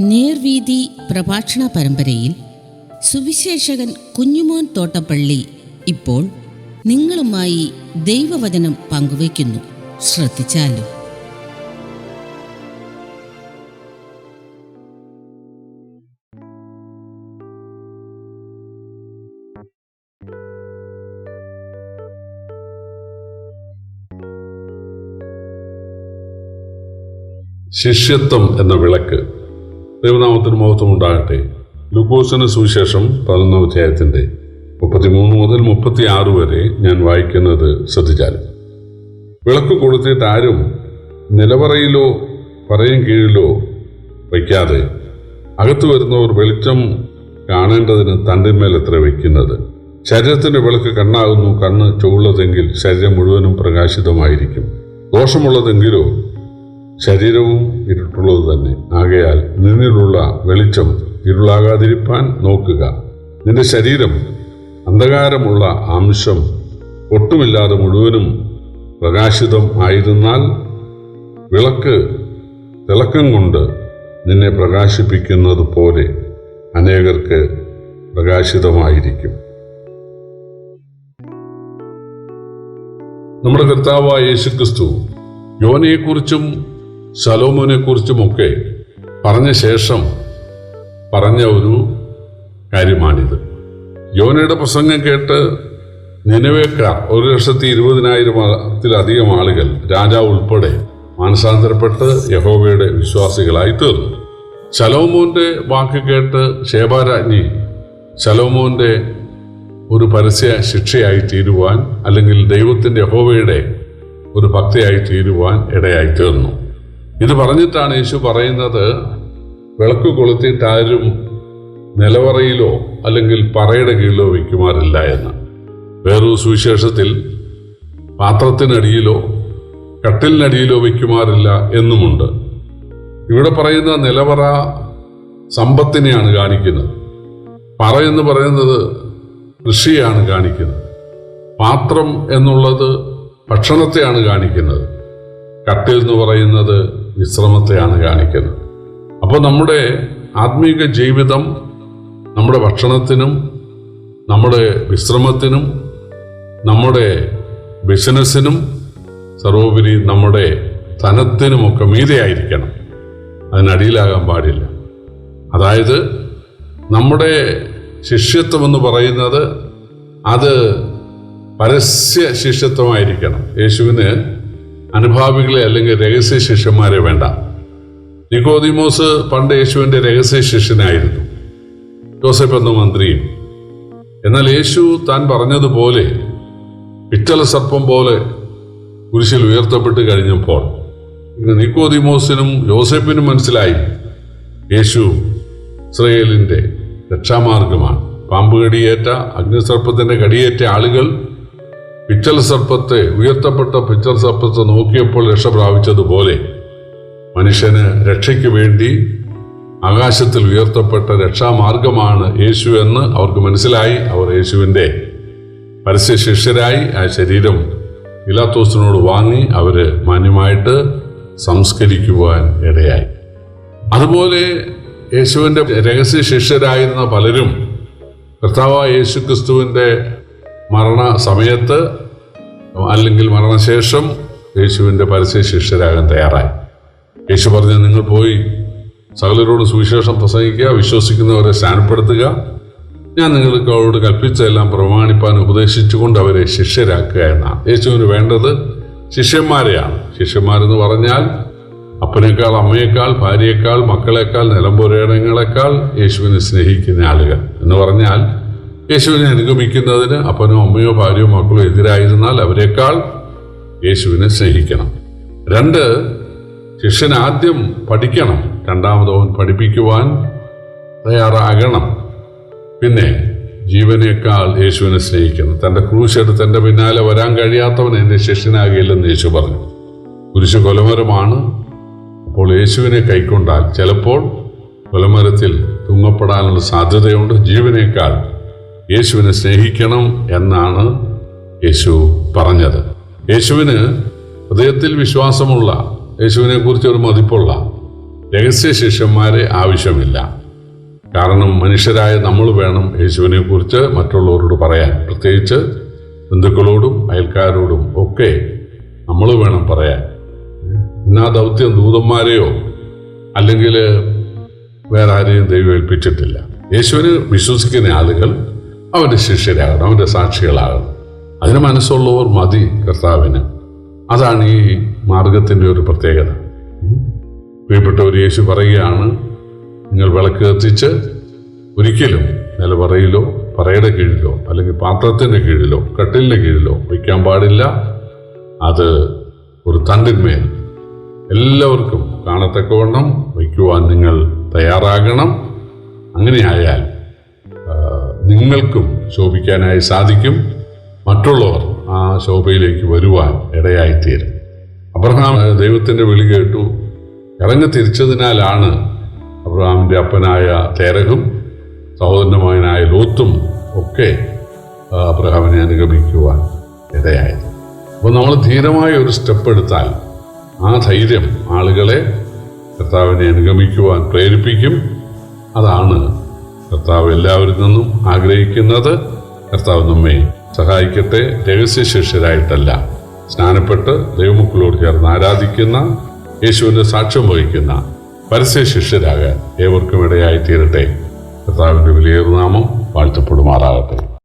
നേർവീതി പ്രഭാഷണ പരമ്പരയിൽ സുവിശേഷകൻ കുഞ്ഞുമോൻ തോട്ടപ്പള്ളി ഇപ്പോൾ നിങ്ങളുമായി ദൈവവചനം പങ്കുവയ്ക്കുന്നു. ശ്രദ്ധിച്ചാലും? ശിഷ്യത്വം എന്ന വിളക്ക് ദൈവനാമത്തിന് മഹത്വം ഉണ്ടാകട്ടെ. ലുക്കോസിന് സുവിശേഷം പതിനൊന്നാം അധ്യായത്തിന്റെ മുപ്പത്തിമൂന്ന് മുതൽ മുപ്പത്തി ആറ് വരെ ഞാൻ വായിക്കുന്നത് ശ്രദ്ധിച്ചാലും. വിളക്ക് കൊളുത്തിയിട്ട് ആരും നിലവറയിലോ പറയും കീഴിലോ വയ്ക്കാതെ അകത്തു വരുന്നവർ വെളിച്ചം കാണേണ്ടതിന് തണ്ടിന്മേൽ എത്ര വയ്ക്കുന്നത്? ശരീരത്തിന്റെ വിളക്ക് കണ്ണാകുന്നു കണ്ണ് ചുവള്ളതെങ്കിൽ ശരീരം മുഴുവനും പ്രകാശിതമായിരിക്കും. ദോഷമുള്ളതെങ്കിലോ ശരീരവും ഇരുട്ടുള്ളത് തന്നെ. ആകയാൽ നിന്നിലുള്ള വെളിച്ചം ഇരുളാകാതിരിപ്പാൻ നോക്കുക. നിന്റെ ശരീരം അന്ധകാരമുള്ള അംശം ഒട്ടുമില്ലാതെ മുഴുവനും പ്രകാശിതം ആയിരുന്നാൽ വിളക്ക് തിളക്കം കൊണ്ട് നിന്നെ പ്രകാശിപ്പിക്കുന്നത് പോലെ അനേകർക്ക് പ്രകാശിതമായിരിക്കും. നമ്മുടെ കർത്താവായ യേശുക്രിസ്തു യോനയെക്കുറിച്ചും ശലോമോനെക്കുറിച്ചുമൊക്കെ പറഞ്ഞ ശേഷം പറഞ്ഞ ഒരു കാര്യമാണിത്. യോനയുടെ പ്രസംഗം കേട്ട് നിലവേക്കാർ ഒരു ലക്ഷത്തി ഇരുപതിനായിരത്തിലധികം ആളുകൾ രാജാവ് ഉൾപ്പെടെ മാനസാന്തരപ്പെട്ട് യഹോവയുടെ വിശ്വാസികളായി തീർന്നു. ശലോമോന്റെ വാക്ക് കേട്ട് ശേബാരാജ്ഞി ശലോമോന്റെ ഒരു പരസ്യ ശിക്ഷയായി തീരുവാൻ അല്ലെങ്കിൽ ദൈവത്തിന്റെ യഹോവയുടെ ഒരു ഭക്തയായി തീരുവാൻ ഇടയായി തീർന്നു. ഇത് പറഞ്ഞിട്ടാണ് യേശു പറയുന്നത് വിളക്ക് കൊളുത്തിയിട്ടാരും നിലവറയിലോ അല്ലെങ്കിൽ പറയുടെ കീഴിലോ വയ്ക്കുമാറില്ല എന്ന്. വേറൊരു സുവിശേഷത്തിൽ പാത്രത്തിനടിയിലോ കട്ടിലിനടിയിലോ വയ്ക്കുമാറില്ല എന്നുമുണ്ട്. ഇവിടെ പറയുന്ന നിലവറ സമ്പത്തിനെയാണ് കാണിക്കുന്നത്. പറ എന്ന് പറയുന്നത് കൃഷിയാണ് കാണിക്കുന്നത്. പാത്രം എന്നുള്ളത് ഭക്ഷണത്തെയാണ് കാണിക്കുന്നത്. കട്ടിൽ എന്ന് പറയുന്നത് വിശ്രമത്തെയാണ് കാണിക്കുന്നത്. അപ്പോൾ നമ്മുടെ ആത്മീക ജീവിതം നമ്മുടെ ഭക്ഷണത്തിനും നമ്മുടെ വിശ്രമത്തിനും നമ്മുടെ ബിസിനസ്സിനും സർവോപരി നമ്മുടെ ധനത്തിനുമൊക്കെ മീതെയായിരിക്കണം. അതിനടിയിലാകാൻ പാടില്ല. അതായത് നമ്മുടെ ശിഷ്യത്വം എന്ന് പറയുന്നത് അത് പരസ്യ ശിഷ്യത്വമായിരിക്കണം. യേശുവിന് അനുഭാവികളെ അല്ലെങ്കിൽ രഹസ്യ ശിഷ്യന്മാരെ വേണ്ട. നിക്കോദിമോസ് പണ്ട് യേശുവിന്റെ രഹസ്യ ശിഷ്യനായിരുന്നു ജോസഫ് എന്ന മന്ത്രിയും. എന്നാൽ യേശു താൻ പറഞ്ഞതുപോലെ പിറ്റല സർപ്പം പോലെ കുരിശിൽ ഉയർത്തപ്പെട്ട് കഴിഞ്ഞപ്പോൾ നിക്കോദിമോസിനും ജോസഫിനും മനസ്സിലായി യേശു ഇസ്രയേലിന്റെ രക്ഷാമാർഗമാണ്. പാമ്പ് കടിയേറ്റ അഗ്നിസർപ്പത്തിന്റെ കടിയേറ്റ ആളുകൾ പിച്ചൽ സർപ്പത്തെ ഉയർത്തപ്പെട്ട പിച്ചൽ സർപ്പത്തെ നോക്കിയപ്പോൾ രക്ഷ പ്രാപിച്ചതുപോലെ മനുഷ്യന് രക്ഷയ്ക്ക് വേണ്ടി ആകാശത്തിൽ ഉയർത്തപ്പെട്ട രക്ഷാമാർഗമാണ് യേശു എന്ന് അവർക്ക് മനസ്സിലായി. അവർ യേശുവിന്റെ പരസ്യ ശിഷ്യരായി ആ ശരീരം ഇലാത്തോസിനോട് വാങ്ങി അവർ മാന്യമായിട്ട് സംസ്കരിക്കുവാൻ ഇടയായി. അതുപോലെ യേശുവിന്റെ രഹസ്യ ശിഷ്യരായിരുന്ന പലരും കർത്താവായ യേശു ക്രിസ്തുവിന്റെ മരണ സമയത്ത് അല്ലെങ്കിൽ മരണശേഷം യേശുവിന്റെ പരസ്യ ശിഷ്യരാകാൻ തയ്യാറായി. യേശു പറഞ്ഞു നിങ്ങൾ പോയി സകലരോട് സുവിശേഷം പ്രസംഗിക്കുക വിശ്വസിക്കുന്നവരെ സ്ഥാനപ്പെടുത്തുക ഞാൻ നിങ്ങൾക്ക് അവരോട് കൽപ്പിച്ചതെല്ലാം പ്രമാണിപ്പാൻ ഉപദേശിച്ചുകൊണ്ട് അവരെ ശിഷ്യരാക്കുക എന്നാണ്. യേശുവിന് വേണ്ടത് ശിഷ്യന്മാരെയാണ്. ശിഷ്യന്മാരെന്ന് പറഞ്ഞാൽ അപ്പനേക്കാൾ അമ്മയേക്കാൾ ഭാര്യയേക്കാൾ മക്കളെക്കാൾ നിലമ്പുരേണങ്ങളെക്കാൾ യേശുവിനെ സ്നേഹിക്കുന്ന ആളുകൾ എന്ന് പറഞ്ഞാൽ യേശുവിനെ അനുഗമിക്കുന്നതിന് അപ്പനോ അമ്മയോ ഭാര്യയോ മക്കളോ എതിരായിരുന്നാൽ അവരെക്കാൾ യേശുവിനെ സ്നേഹിക്കണം. രണ്ട് ശിഷ്യൻ ആദ്യം പഠിക്കണം. രണ്ടാമതവൻ പഠിപ്പിക്കുവാൻ തയ്യാറാകണം. പിന്നെ ജീവനേക്കാൾ യേശുവിനെ സ്നേഹിക്കണം. തന്റെ ക്രൂശെടുത്ത് എന്റെ പിന്നാലെ വരാൻ കഴിയാത്തവൻ എന്റെ ശിഷ്യനാകില്ലെന്ന് യേശു പറഞ്ഞു. കുരിശു കൊലമരമാണ്. അപ്പോൾ യേശുവിനെ കൈക്കൊണ്ടാൽ ചിലപ്പോൾ കൊലമരത്തിൽ തൂങ്ങപ്പെടാനുള്ള സാധ്യതയുണ്ട്. ജീവനേക്കാൾ യേശുവിനെ സ്നേഹിക്കണം എന്നാണ് യേശു പറഞ്ഞത്. യേശുവിന് ഹൃദയത്തിൽ വിശ്വാസമുള്ള യേശുവിനെ കുറിച്ച് ഒരു മതിപ്പുള്ള രഹസ്യ ശിഷ്യന്മാരെ ആവശ്യമില്ല. കാരണം മനുഷ്യരായ നമ്മൾ വേണം യേശുവിനെ കുറിച്ച് മറ്റുള്ളവരോട് പറയാൻ. പ്രത്യേകിച്ച് ബന്ധുക്കളോടും അയൽക്കാരോടും ഒക്കെ നമ്മൾ വേണം പറയാൻ. ഇന്നാ ദൗത്യം ദൂതന്മാരെയോ അല്ലെങ്കിൽ വേറെ ആരെയും ദൈവം ഏൽപ്പിച്ചിട്ടില്ല യേശുവിന് വിശ്വസിക്കുന്ന ആളുകൾ അവന്റെ ശിഷ്യരാകണം അവന്റെ സാക്ഷികളാകണം അതിന് മനസ്സുള്ളവർ മതി കർത്താവിന്. അതാണ് ഈ മാർഗത്തിന്റെ ഒരു പ്രത്യേകത. പ്രിയപ്പെട്ടവർ യേശു പറയുകയാണ് നിങ്ങൾ വിളക്ക് കത്തിച്ച് ഒരിക്കലും നിലവറയിലോ പറയുടെ കീഴിലോ അല്ലെങ്കിൽ പാത്രത്തിന്റെ കീഴിലോ കട്ടിലിന്റെ കീഴിലോ വയ്ക്കാൻ പാടില്ല. അത് ഒരു തണ്ടിന്മേൽ എല്ലാവർക്കും കാണത്തക്കവണ്ണം വയ്ക്കുവാൻ നിങ്ങൾ തയ്യാറാകണം. അങ്ങനെയായാൽ നിങ്ങൾക്കും ശോഭിക്കാനായി സാധിക്കും. മറ്റുള്ളവർ ആ ശോഭയിലേക്ക് വരുവാൻ ഇടയായിത്തീരും. അബ്രഹാം ദൈവത്തിന്റെ വിളി കേട്ടു. ഇറങ്ങി തിരിച്ചതിനാലാണ് അബ്രഹാമിന്റെ അപ്പനായ തേരഹും സഹോദരനുമായനായ ലോത്തും ഒക്കെ അബ്രഹാമിനെ അനുഗമിക്കുവാൻ ഇടയായത്. അപ്പോൾ നമ്മൾ ധീരമായ ഒരു സ്റ്റെപ്പ് എടുത്താൽ ആ ധൈര്യം ആളുകളെ കർത്താവിനെ അനുഗമിക്കുവാൻ പ്രേരിപ്പിക്കും. അതാണ് കർത്താവ് എല്ലാവരിൽ നിന്നും ആഗ്രഹിക്കുന്നത് കർത്താവ് നമ്മെ സഹായിക്കട്ടെ. രഹസ്യ ശിഷ്യരായിട്ടല്ല സ്നാനപ്പെട്ട് ദൈവമുക്കളോട് ചേർന്ന് ആരാധിക്കുന്ന യേശുവിന്റെ സാക്ഷ്യം വഹിക്കുന്ന പരസ്യ ശിഷ്യരാകാൻ ഏവർക്കും ഇടയായി തീരട്ടെ കർത്താവിന്റെ വിലയേറുനാമം വാഴ്ത്തപ്പെടുമാറാകട്ടെ.